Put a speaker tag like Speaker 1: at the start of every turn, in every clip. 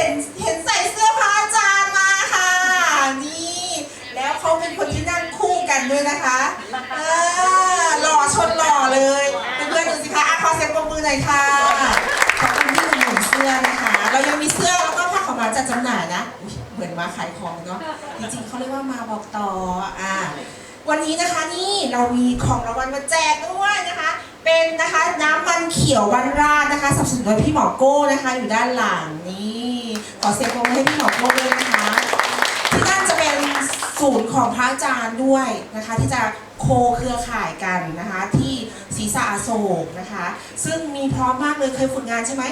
Speaker 1: ห็นเห็นใส่เสื้อพระอาจารย์มาค่ะ นี่ แล้วเขาเป็นคนที่นั่งคู่กันด้วยนะคะเออหล่อชนหล่อเลยเพื่อนๆดูสิคะอะขอเสียงปรบมือหน่อยค่ะขอบคุณที่หนุนเสื้อนะคะ เรายังมีเสื้อแล้วก็ผ้าขาวม้าจัดจำหน่ายนะเหมือนมาขายของเนาะจริงๆเขาเรียกว่ามาบอกต่ออ่าวันนี้นะคะนี่เรามีของรางวัลมาแจกด้วยนะคะ เป็นนะคะน้ำมันเขียววันราดนะคะสนับสนุนโดยพี่หมอโก้นะคะอยู่ด้านหลัง ขอเสียงปรบมือให้พี่หมอโก้ด้วยนะคะ ที่นั่นจะเป็นศูนย์ของพระอาจารย์ด้วยนะคะ ที่จะโคเครือข่ายกันนะคะ ที่ศรีสะอโศกนะคะ ซึ่งมีพร้อมมากเลยเคยฝึกงานใช่ไหม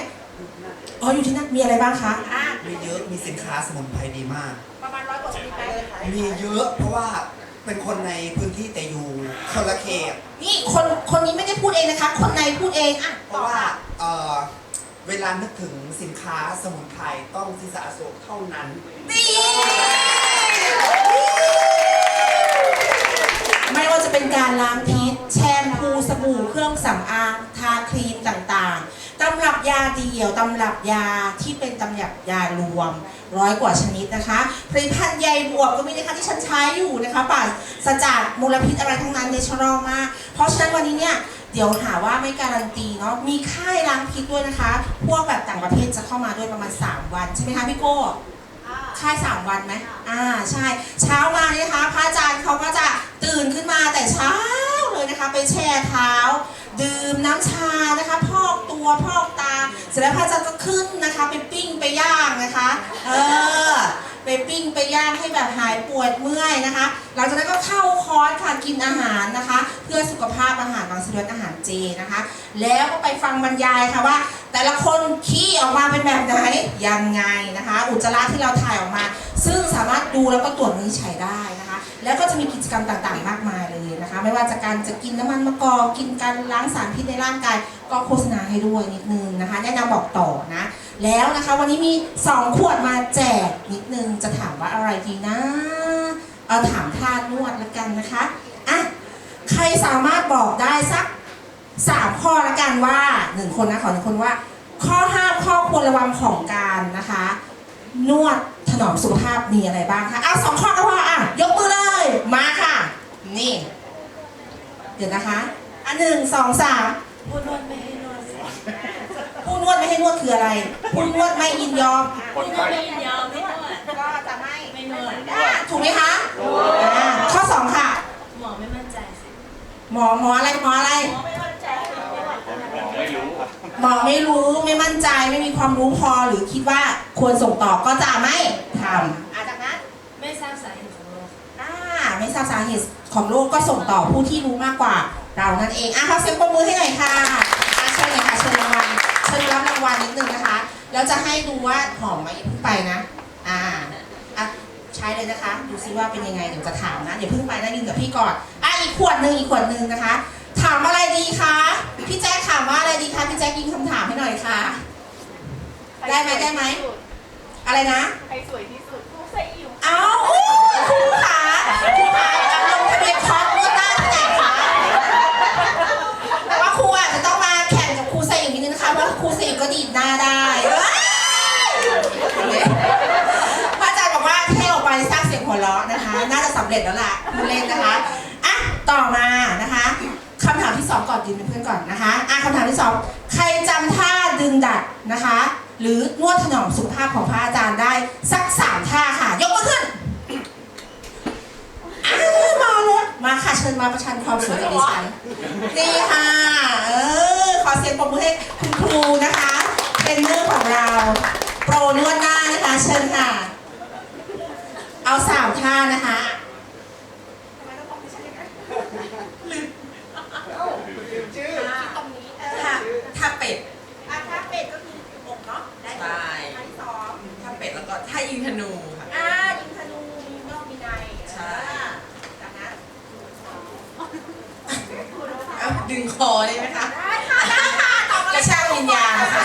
Speaker 1: อ๋ออยู่ที่นั่นมีอะไรบ้างคะอะ
Speaker 2: มีเยอะมีสินค้าสมุนไพรดีมาก
Speaker 1: ประมาณร้อยกว่าชนิดไหม
Speaker 2: มีเยอะเพราะว่าเป็นคนในพื้นที่แต่อยู่คนละเขต
Speaker 1: นี่คนคนนี้ไม่ได้พูดเองนะคะ คนในพูดเองอะ
Speaker 2: เพราะว่าเอ่อ เวลานึกถึงสินค้าสมุนไพรต้องศิษาโศกเท่านั้น
Speaker 1: นี่ไม่ว่าจะเป็นการล้างพิษ แชมพูสบู่เครื่องสำอางทาครีมต่างๆ ตำรับยาเดี่ยวตำรับยาที่เป็นตำรับยารวม ร้อยกว่าชนิดนะคะผลิตภัณฑ์ใยบวกก็มีนะคะที่ฉันใช้อยู่นะคะปราศจากมลพิษอะไรทั้งนั้นเนเชอรัลมาก เพราะฉะนั้นวันนี้เนี่ย เดี๋ยวหาว่าไม่การันตีเนาะมีค่ายล้างพิษด้วยนะคะ พวกแบบต่างประเทศจะเข้ามาด้วยประมาณ 3 วัน ใช่ไหมคะพี่โก้ค่ายสามวันไหมอ่าใช่ เช้ามาเนี่ยนะคะพระอาจารย์เขาก็จะตื่นขึ้นมาแต่เช้าเลยนะคะไปแช่เท้า ดื่มน้ำชานะคะ พอกตัวพอกตา เสร็จแล้วพระอาจารย์ก็ขึ้นนะคะไปปิ้งไปย่างนะคะเออไปปิ้งไปย่างให้แบบหายปวดเมื่อยนะคะ หลังจากนั้นก็เข้าคอร์สค่ะกินอาหารนะคะ เพื่อสุข ภาพอาหารบางชนิดอาหารเจนะคะ แล้วก็ไปฟังบรรยายค่ะว่า แต่ละคนขี้ออกมาเป็นแบบไหนยังไงนะคะ อุจจาระที่เราถ่ายออกมา ซึ่งสามารถดูแล้วก็ตรวจวินิจฉัยได้นะคะ แล้วก็จะมีกิจกรรมต่างๆ มากมายเลยนะคะ ไม่ว่าจะการจะกินน้ำมันมะกอกกินการล้างสารพิษในร่างกาย ก็โฆษณาให้ด้วยนิดนึงนะคะ แนะนำบอกต่อนะแล้วนะคะวันนี้มี 2 ขวดมาแจกนิดนึงจะถามว่าอะไรดีนะ เอาถามท่านวดละกันนะคะ รสามารถบอกได้สักสามข้อละกันว่าหนึ่งคนนะขอหนึ่งคนว่า ข้อห้ามข้อควรระวังของการนะคะ นวดถนอมสุขภาพมีอะไรบ้างคะเอาสองข้อก็พออะยกมือเลยมาค่ะ นี่ เดี๋ยวนะคะ อันหนึ่งสองสาม
Speaker 3: ผู้นวดไม่ให้นวด
Speaker 1: ผู้นวดไม่ให้นวดคืออะไรผู้นวดไม่ยินยอม
Speaker 3: ผู้นวดไม่ยินยอมไม่นวด
Speaker 1: ก็จะไม่
Speaker 3: ไม่นวด
Speaker 1: อะถูกไหมคะอ่าข้อสองค่ะ
Speaker 3: หมอไม่มั่นใจสิ
Speaker 1: หมอหมออะไรหมออะไร
Speaker 3: หมอไม่มั่นใจ
Speaker 1: หมอไม่รู้ไม่มั่นใจไม่มีความรู้พอหรือคิดว่าควรส่งต่อก็จะไม่ทำอาจากนั้น
Speaker 3: ไม่ทราบสาเหตุของโรค
Speaker 1: อ่าไม่ทราบสาเหตุของโรคก็ส่งต่อผู้ที่รู้มากกว่า เรานั่นเองอะขอเสียงปรบมือให้หน่อยค่ะอะเชิญเลยค่ะเชิญรางวัลเชิญรับรางวัลนิดนึงนะคะแล้วจะให้ดูว่าหอมไหมอย่าเพิ่งไปนะอ่าอะ ใช้เลยนะคะ ดูซิว่าเป็นยังไงเดี๋ยวจะถามนะอย่าเพิ่งไปนะยืนกับพี่ก่อนอะอีกขวดหนึ่งอีกขวดหนึ่งนะคะ ถามอะไรดีคะพี่แจ๊คถามว่าอะไรดีคะพี่แจ๊คยิงคำถามให้หน่อยค่ะ ได้ไหมได้ไหม อะไรนะ
Speaker 4: ใครสวยที่สุดผู้ใส่อิ๋ว
Speaker 1: เอา เร็จแล้วล่ะคุณเล่นนะคะอะต่อมานะคะคำถามที่สองก่อนยืนเป็นเพื่อนก่อนนะคะอะคำถามที่สองใครจำท่าดึงดัดนะคะ หรือนวดถนอมสุขภาพของพระอาจารย์ได้สักสามท่าค่ะ ยกมือขึ้นอ้าวมาเลยมาค่ะเชิญมาประชันความสวยกับดิฉันนี่ค่ะเออขอเสียงปรบมือให้คุณครูนะคะ เป็นเรื่องของเรา โปรนวดหน้านะคะเชิญค่ะ เอาสามท่านะคะท่าท่าเป็ดอะท่าเป็ดก็คืออกเนาะได้
Speaker 5: ใช่
Speaker 1: ท่าที่สอง
Speaker 5: ถ้าเป็ดแล้วก็ถ้ายิงธ นูค่ะ
Speaker 1: อ่ายิงธนูมีนอกมีใน
Speaker 5: ใช่
Speaker 1: อ่าจากนั้น
Speaker 5: เอ้าดึงคอได้ไหมคะ
Speaker 1: ได้ค่ะได้ค่ะตอบม
Speaker 5: กระชากวิญญาณค่ะ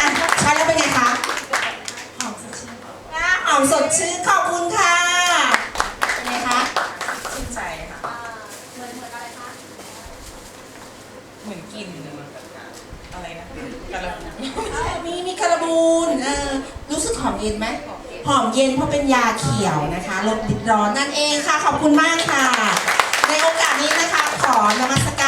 Speaker 1: อะใช้แล้วเป็นไงคะ
Speaker 5: หอมสดชื่น
Speaker 1: อะ หอมสดชื่นขอบคุณค่ะเป็นไงคะ
Speaker 5: ชื่นใจค่ะ
Speaker 1: เหมือนเหมือนอะไรคะ
Speaker 5: เหมือนกลิน อะไรนะกระลัง
Speaker 1: มีมีการบูนเออรู้สึกหอมเย็นไหมหอมเย็นเพราะเป็นยาเขียวนะคะลดริดร้อนนั่นเองค่ะ ขอบคุณมากค่ะ ในโอกาสนี้นะคะขอนมัสการ